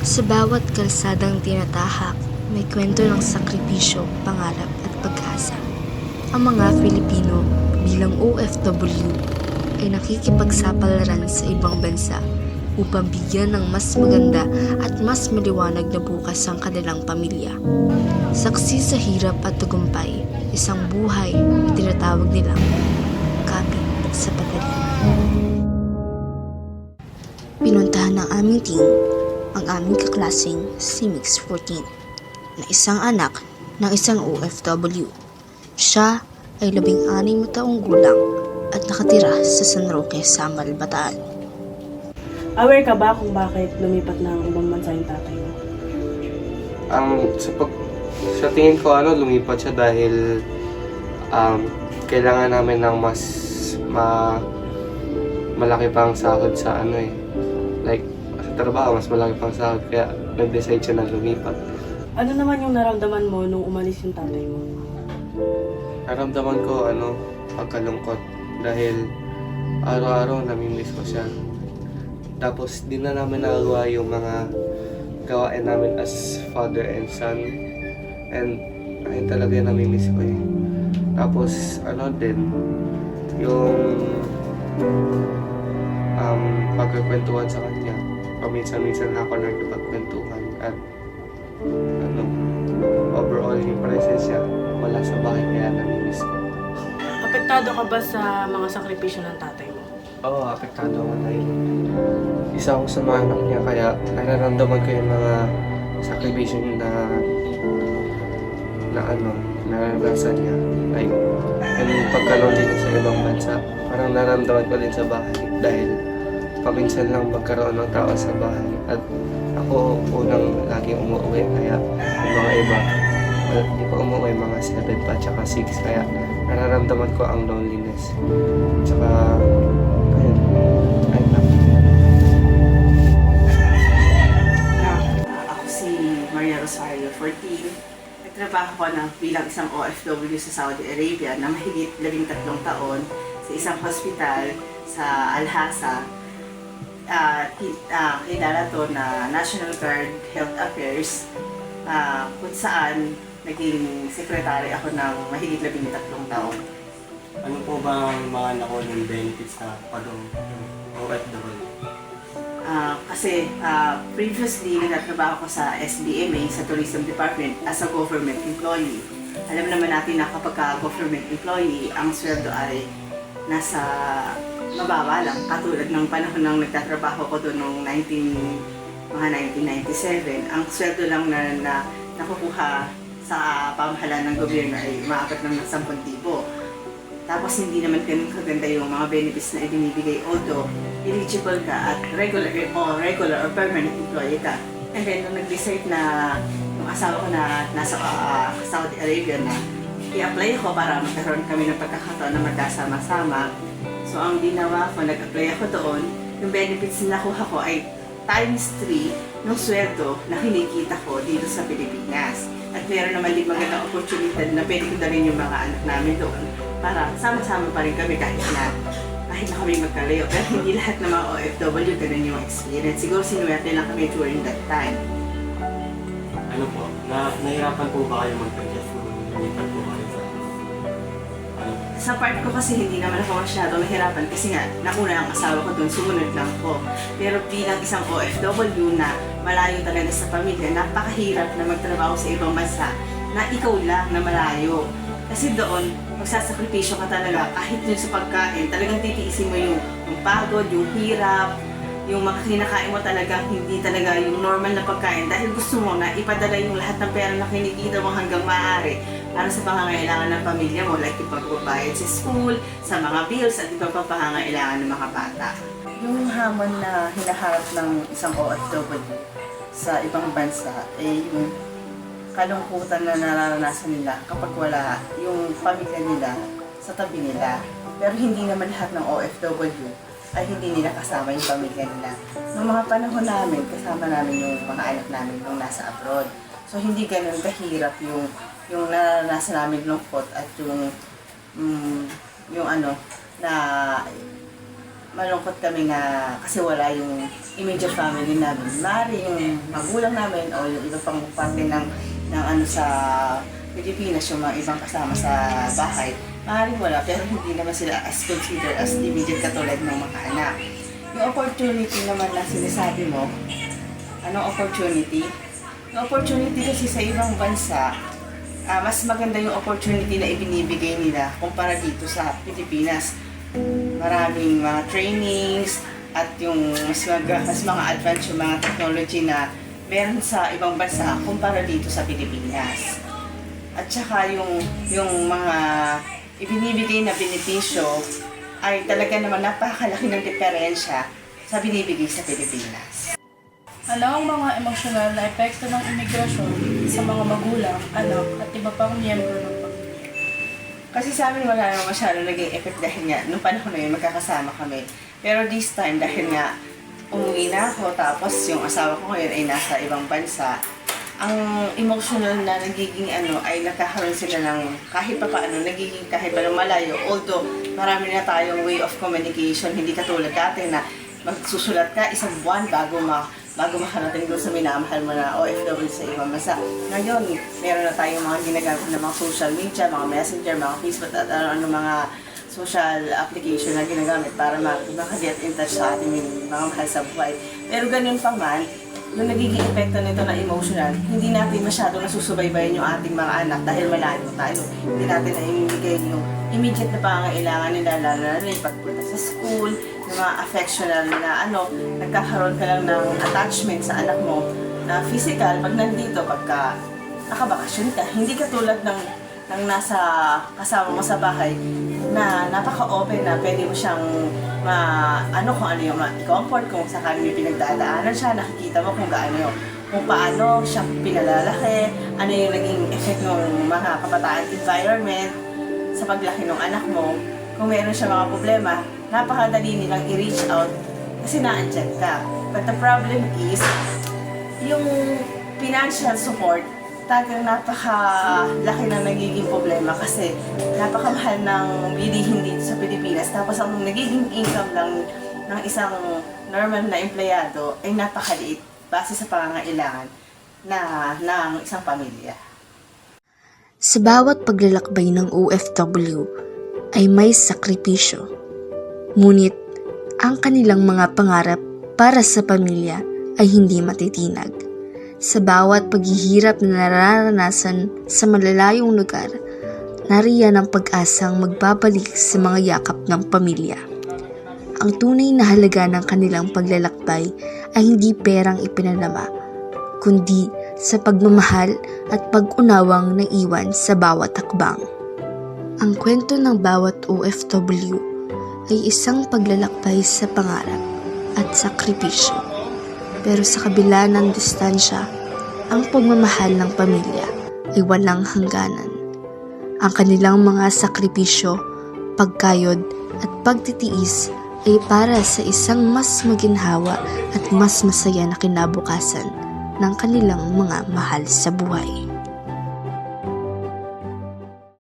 Sa bawat kalsadang tinatahak, may kwento ng sakripisyo, pangarap at pag-asa. Ang mga Filipino bilang OFW ay nakikipagsapalaran sa ibang bansa upang bigyan ng mas maganda at mas maliwanag na bukas ang kanilang pamilya. Saksi sa hirap at tagumpay, isang buhay na tinatawag nilang kapit sa pagaling. Pinuntahan ng aming team aming kaklaseng si Mix 14 na isang anak ng isang OFW. Siya ay labing anim na taong gulang at nakatira sa San Roque, Samal, Bataan. Aware ka ba kung bakit lumipat ng ibang bansa yung tatay mo? Ang sa pag sa tingin ko ano lumipat siya dahil um, kailangan namin ng mas ma malaki pang sahod sa ano eh. Like sa trabaho mas malaki pang sahod kaya nag-decide siya na lumipat. Ano naman yung naramdaman mo nung umalis yung tatay mo? Naramdaman ko ano pagkalungkot dahil araw-araw namimiss ko siya. Tapos di na namin nagawa yung mga gawain namin as father and son. And ayun talaga yung namimiss ko eh. Tapos ano din, yung um, pagkakwentuhan sa. Paminsan-minsan ako nagpagkwentuhan at ano, overall yung presence niya wala sa bahay kaya namimiss ko. Apektado ka ba sa mga sakripisyo ng tatay mo? Oo, apektado ako dahil isa ako sa mga anak niya kaya nararamdaman ko yung mga sakripisyo na na ano, naranasan niya. Like, yung pagkalon din sa ibang bansa, parang nararamdaman ko din sa bahay dahil paminsan lang magkaroon ng tao sa bahay at ako unang laging umuwi kaya yung mga iba hindi pa umuwi mga 7 pa tsaka 6 kaya nararamdaman ko ang loneliness tsaka ayun ayun Ako si Maria Rosario 14. Nagtrabaho ko na bilang isang OFW sa Saudi Arabia na mahigit labing tatlong taon sa isang hospital sa Alhasa. Uh, kilala to na National Guard Health Affairs ah, kung saan naging sekretary ako ng mahigit labing tatlong taon. Ano po ba ang mga nakuha ng benefits sa pagong OFW? Ah, kasi ah, previously nagtatrabaho ko sa SBMA sa Tourism Department as a government employee. Alam naman natin na kapag ka government employee, ang sweldo ay nasa mababa lang. Katulad ng panahon nang nagtatrabaho ko doon noong 19, mga 1997, ang sweldo lang na, na nakukuha sa pamahalaan ng gobyerno ay umaabot ng 10,000. Tapos hindi naman ganun kaganda yung mga benefits na ibinibigay although eligible ka at regular o regular or permanent employee ka. And then nung nag-decide na yung asawa ko na nasa ah, Saudi Arabia na i-apply ko para magkaroon kami ng pagkakataon na magkasama-sama. So ang ginawa ko, nag-apply ako doon. Yung benefits na nakuha ko ay times 3 ng sweldo na kinikita ko dito sa Pilipinas. At meron naman din magandang opportunity na pwede ko na rin yung mga anak namin doon para sama-sama pa rin kami kahit na kahit na kami magkalayo. Pero hindi lahat ng mga OFW ganun yung experience. Siguro sinuwerte lang kami during that time. Ano po? Na, nahirapan po ba kayo mag-adjust lumipat po kayo sa part ko kasi hindi naman ako masyado nahirapan kasi nga nakuna ang asawa ko doon, sumunod lang ko. Pero bilang isang OFW na malayo talaga sa pamilya, napakahirap na magtrabaho sa ibang bansa na ikaw lang na malayo. Kasi doon, magsasakripisyo ka talaga kahit yung sa pagkain, talagang titiisin mo yung, yung pagod, yung hirap, yung mga kinakain mo talaga hindi talaga yung normal na pagkain dahil gusto mo na ipadala yung lahat ng pera na kinikita mo hanggang maaari para sa pangangailangan ng pamilya mo like yung pagbabayad sa school, sa mga bills at iba pang pangangailangan ng mga bata. Yung hamon na hinaharap ng isang OFW sa ibang bansa ay yung kalungkutan na nararanasan nila kapag wala yung pamilya nila sa tabi nila. Pero hindi naman lahat ng OFW ay hindi nila kasama yung pamilya nila. Noong mga panahon namin, kasama namin yung mga anak namin nung nasa abroad. So hindi ganun kahirap yung yung naranasan namin lungkot at yung mm, yung ano na malungkot kami na kasi wala yung immediate family namin. Mari yung magulang namin o yung iba pang parte ng, ng ano sa Pilipinas, yung mga ibang kasama sa bahay. Maaaring wala, pero hindi naman sila as considered as immediate katulad ng mga anak. Yung opportunity naman na sinasabi mo, anong opportunity? Yung opportunity kasi sa ibang bansa, ah, mas maganda yung opportunity na ibinibigay nila kumpara dito sa Pilipinas. Maraming mga trainings at yung mas, mag, mas mga advanced yung mga technology na meron sa ibang bansa kumpara dito sa Pilipinas. At saka yung, yung mga ibinibigay na benepisyo ay talaga naman napakalaki ng diferensya sa binibigay sa Pilipinas. Ano ang mga emosyonal na epekto ng imigrasyon sa mga magulang, anak at iba pang miyembro ng pamilya? Kasi sa amin wala naman masyado naging effect dahil nga, nung panahon na yun, magkakasama kami. Pero this time, dahil nga, umuwi na ako, tapos yung asawa ko ngayon ay nasa ibang bansa, ang emotional na nagiging ano ay nagkakaroon sila ng kahit pa paano nagiging kahit pa malayo although marami na tayong way of communication hindi katulad dati na magsusulat ka isang buwan bago ma bago makarating doon sa minamahal mo na OFW sa ibang bansa. Ngayon, meron na tayong mga ginagamit na mga social media, mga messenger, mga Facebook at ano-ano mga social application na ginagamit para makaget in touch sa ating mga mahal sa buhay. Pero ganun pa man, yung nagiging epekto nito na emotional, hindi natin masyado nasusubaybayan yung ating mga anak dahil malayo tayo. Hindi natin na yung immediate na pangangailangan nila, lalo na yung pagpunta sa school, yung mga affectional na ano, nagkakaroon ka lang ng attachment sa anak mo na physical pag nandito, pagka nakabakasyon ka. Hindi katulad ng, ng nasa kasama mo sa bahay na napaka-open na pwede mo siyang ma, ano kung ano yung ma-comfort kung sakali may pinagdadaanan siya, nakikita mo kung gaano yung kung paano siya pinalalaki, ano yung naging effect ng mga kabataan environment sa paglaki ng anak mo. Kung meron siya mga problema, napakadali nilang i-reach out kasi naandyan ka. But the problem is, yung financial support, talagang napakalaki na nagiging problema kasi napakamahal ng bilihin dito sa Pilipinas. Tapos ang nagiging income lang ng isang normal na empleyado ay napakaliit base sa pangangailangan na ng isang pamilya. Sa bawat paglalakbay ng OFW ay may sakripisyo. Ngunit ang kanilang mga pangarap para sa pamilya ay hindi matitinag. Sa bawat paghihirap na nararanasan sa malalayong lugar, nariyan ang pag-asang magbabalik sa mga yakap ng pamilya. Ang tunay na halaga ng kanilang paglalakbay ay hindi perang ipinanama, kundi sa pagmamahal at pag-unawang naiwan sa bawat hakbang. Ang kwento ng bawat OFW ay isang paglalakbay sa pangarap at sakripisyo. Pero sa kabila ng distansya, ang pagmamahal ng pamilya ay walang hangganan. Ang kanilang mga sakripisyo, pagkayod at pagtitiis ay para sa isang mas maginhawa at mas masaya na kinabukasan ng kanilang mga mahal sa buhay.